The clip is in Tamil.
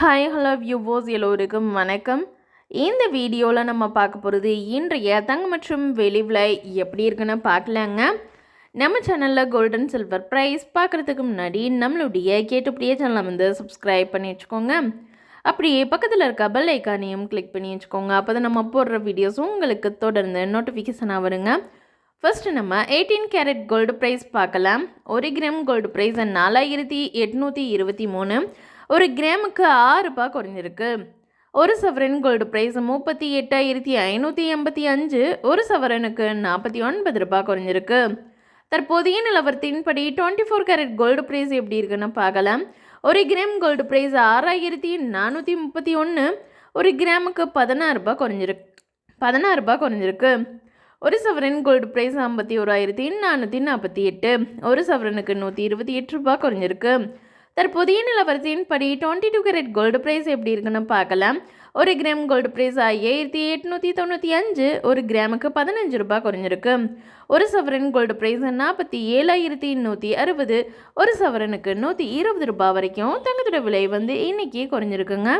ஹாய் ஹலோ வியூவோஸ் எல்லோருக்கும் வணக்கம். இந்த வீடியோவில் நம்ம பார்க்க போகிறது இன்றைய தங்க மற்றும் வெளிவில் எப்படி இருக்குன்னு பார்க்கலாங்க. நம்ம சேனலில் கோல்டன் சில்வர் ப்ரைஸ் பார்க்குறதுக்கு முன்னாடி நம்மளுடைய கேட்டுப்படியே சேனலை வந்து சப்ஸ்கிரைப் பண்ணி வச்சுக்கோங்க. அப்படியே பக்கத்தில் இருக்க பெல் ஐக்கானையும் கிளிக் பண்ணி வச்சுக்கோங்க. அப்போ தான் நம்ம போடுற வீடியோஸும் உங்களுக்கு தொடர்ந்து நோட்டிஃபிகேஷனாக வருங்க. ஃபர்ஸ்ட்டு நம்ம எயிட்டீன் கேரட் கோல்டு ப்ரைஸ் பார்க்கலாம். ஒரு கிராம் கோல்டு ப்ரைஸ் நாலாயிரத்தி எட்நூற்றி இருபத்தி மூணு. ஒரு கிராமுக்கு ஆறு ரூபாய் குறைஞ்சிருக்கு. ஒரு சவரன் கோல்டு ப்ரைஸ் முப்பத்தி எட்டாயிரத்தி ஐநூற்றி எண்பத்தி அஞ்சு ஒரு சவரனுக்கு நாற்பத்தி ஒன்பது ரூபாய் குறைஞ்சிருக்கு. தற்போதைய நிலவரத்தின்படி twenty four carat gold price எப்படி இருக்குன்னு பார்க்கலாம். ஒரு கிராம் கோல்டு ப்ரைஸ் ஆறாயிரத்தி நானூற்றி முப்பத்தி ஒன்று ஒரு கிராமுக்கு பதினாறு ரூபாய் குறைஞ்சிருக்கு பதினாறு ரூபாய் குறைஞ்சிருக்கு. ஒரு சவரன் கோல்டு ப்ரைஸ் ஐம்பத்தி ஓராயிரத்தி நானூற்றி நாற்பத்தி எட்டு ஒரு சவரனுக்கு நூற்றி இருபத்தி எட்டு ரூபாய் குறைஞ்சிருக்கு. தற்போதைய நிலவரத்தின் படி twenty two carat gold price எப்படி இருக்குன்னு பார்க்கலாம். ஒரு கிராம் கோல்டு ப்ரைஸ் ஐயாயிரத்தி எட்நூற்றி தொண்ணூற்றி அஞ்சு ஒரு கிராமுக்கு பதினஞ்சு ரூபாய் குறைஞ்சிருக்கு. ஒரு சவரன் கோல்டு ப்ரைஸ் நாற்பத்தி ஏழாயிரத்தி நூற்றி அறுபது ஒரு சவரனுக்கு நூற்றி இருபது ரூபாய் வரைக்கும் தங்கத்தோட விலை வந்து இன்றைக்கி குறைஞ்சிருக்குங்க.